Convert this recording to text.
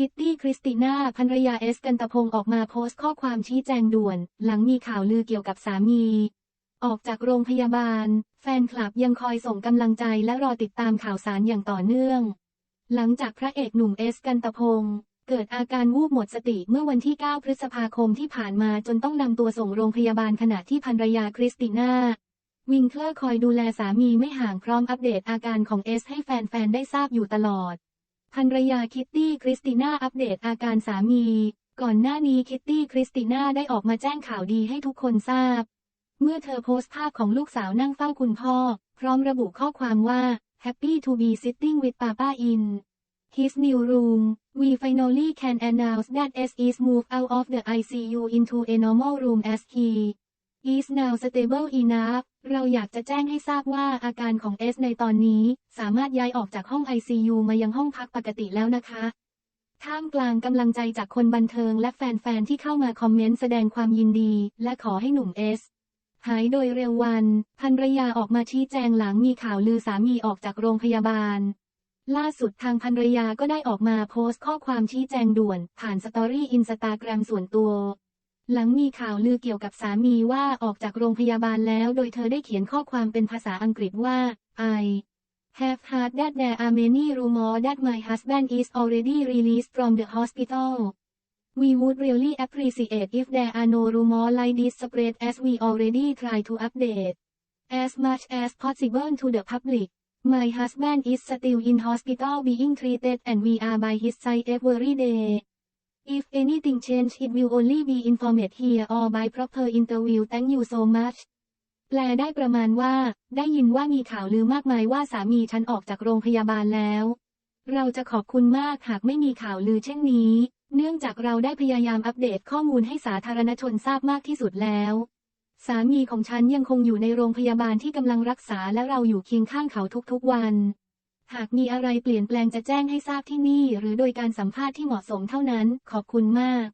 คิตตี้คริสติน่าภรรยาเอสกันตะพงออกมาโพสต์ข้อความชี้แจงด่วน หลังมีข่าวลือเกี่ยวกับสามี ออกจากโรงพยาบาล แฟนคลับยังคอยส่งกำลังใจและรอติดตามข่าวสารอย่างต่อเนื่อง หลังจากพระเอกหนุ่มเอสกันตะพงเกิดอาการวูบหมดสติเมื่อวันที่ 9 พฤษภาคมที่ผ่านมาจนต้องนำตัวส่งโรงพยาบาลขณะที่ภรรยาคริสติน่าวิงเคลอร์คอยดูแลสามีไม่ห่างพร้อมอัปเดตอาการของเอสให้แฟนๆได้ทราบอยู่ตลอด ภรรยาคิตตี้คริสติน่าอัปเดตอาการสามี ก่อนหน้านี้คิตตี้คริสติน่าได้ออกมาแจ้งข่าวดีให้ทุกคนทราบ เมื่อเธอโพสต์ภาพของลูกสาวนั่งเฝ้าคุณพ่อ พร้อมระบุข้อความว่า Happy to be sitting with Papa in his new room we finally can announce that S is moved out of the ICU into a normal room as he is now stable enough เราอยากจะแจ้งให้ทราบว่าอาการของเอสในตอนนี้ สามารถย้ายออกจากห้อง ICU มายังห้องพักปกติแล้วนะคะ ท่ามกลางกำลังใจจากคนบันเทิงและแฟนๆ ที่เข้ามาคอมเมนต์แสดงความยินดี และขอให้หนุ่มเอสหายโดยเร็ววันภรรยาออกมาชี้แจงหลังมีข่าวลือสามีออกจากโรงพยาบาล ล่าสุดทางภรรยาก็ได้ออกมาโพสต์ข้อความชี้แจงด่วน ผ่านสตอรี่อินสตาแกรมส่วนตัว หลังมีข่าวลือเกี่ยวกับสามีว่าออกจากโรงพยาบาลแล้ว โดยเธอได้เขียนข้อความเป็นภาษาอังกฤษว่า I have heard that there are many rumors that my husband is already released from the hospital We would really appreciate if there are no rumors like this spread as we already try to update as much as possible to the public My husband is still in hospital being treated and we are by his side every day. If anything change it will only be informed here or by proper interview thank you so much แปลได้ประมาณว่า ได้ยินว่ามีข่าวลือมากมายว่าสามีฉันออกจากโรงพยาบาลแล้ว เราจะขอบคุณมากหากไม่มีข่าวลือเช่นนี้ เนื่องจากเราได้พยายามอัปเดตข้อมูลให้สาธารณชนทราบมากที่สุดแล้ว สามีของฉันยังคงอยู่ในโรงพยาบาลที่กำลังรักษาและเราอยู่เคียงข้างเขาทุกๆวัน หากมีอะไรเปลี่ยนแปลงจะแจ้งให้ทราบที่นี่ หรือโดยการสัมภาษณ์ที่เหมาะสมเท่านั้น ขอบคุณมาก